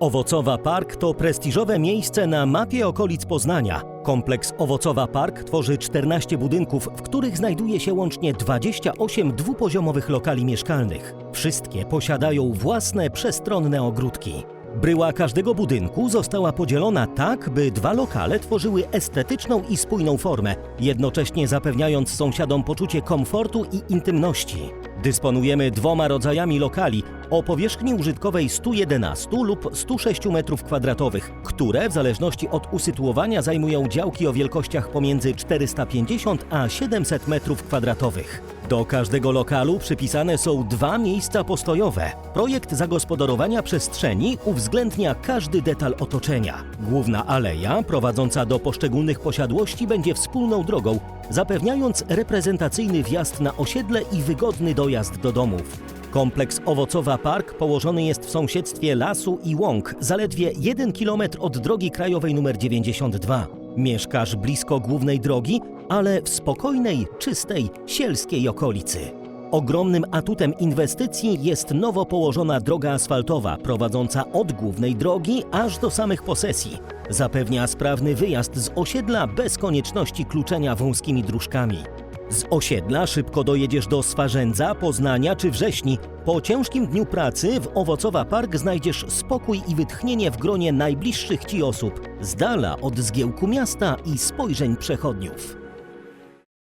Owocowa Park to prestiżowe miejsce na mapie okolic Poznania. Kompleks Owocowa Park tworzy 14 budynków, w których znajduje się łącznie 28 dwupoziomowych lokali mieszkalnych. Wszystkie posiadają własne przestronne ogródki. Bryła każdego budynku została podzielona tak, by dwa lokale tworzyły estetyczną i spójną formę, jednocześnie zapewniając sąsiadom poczucie komfortu i intymności. Dysponujemy dwoma rodzajami lokali o powierzchni użytkowej 111 lub 106 m2, które w zależności od usytuowania zajmują działki o wielkościach pomiędzy 450 a 700 m2. Do każdego lokalu przypisane są dwa miejsca postojowe. Projekt zagospodarowania przestrzeni uwzględnia każdy detal otoczenia. Główna aleja prowadząca do poszczególnych posiadłości będzie wspólną drogą, zapewniając reprezentacyjny wjazd na osiedle i wygodny dojazd do domów. Kompleks Owocowa Park położony jest w sąsiedztwie lasu i łąk, zaledwie 1 km od drogi krajowej nr 92. Mieszkasz blisko głównej drogi, ale w spokojnej, czystej, sielskiej okolicy. Ogromnym atutem inwestycji jest nowo położona droga asfaltowa prowadząca od głównej drogi aż do samych posesji. Zapewnia sprawny wyjazd z osiedla bez konieczności kluczenia wąskimi dróżkami. Z osiedla szybko dojedziesz do Swarzędza, Poznania czy Wrześni. Po ciężkim dniu pracy w Owocowa Park znajdziesz spokój i wytchnienie w gronie najbliższych ci osób, z dala od zgiełku miasta i spojrzeń przechodniów.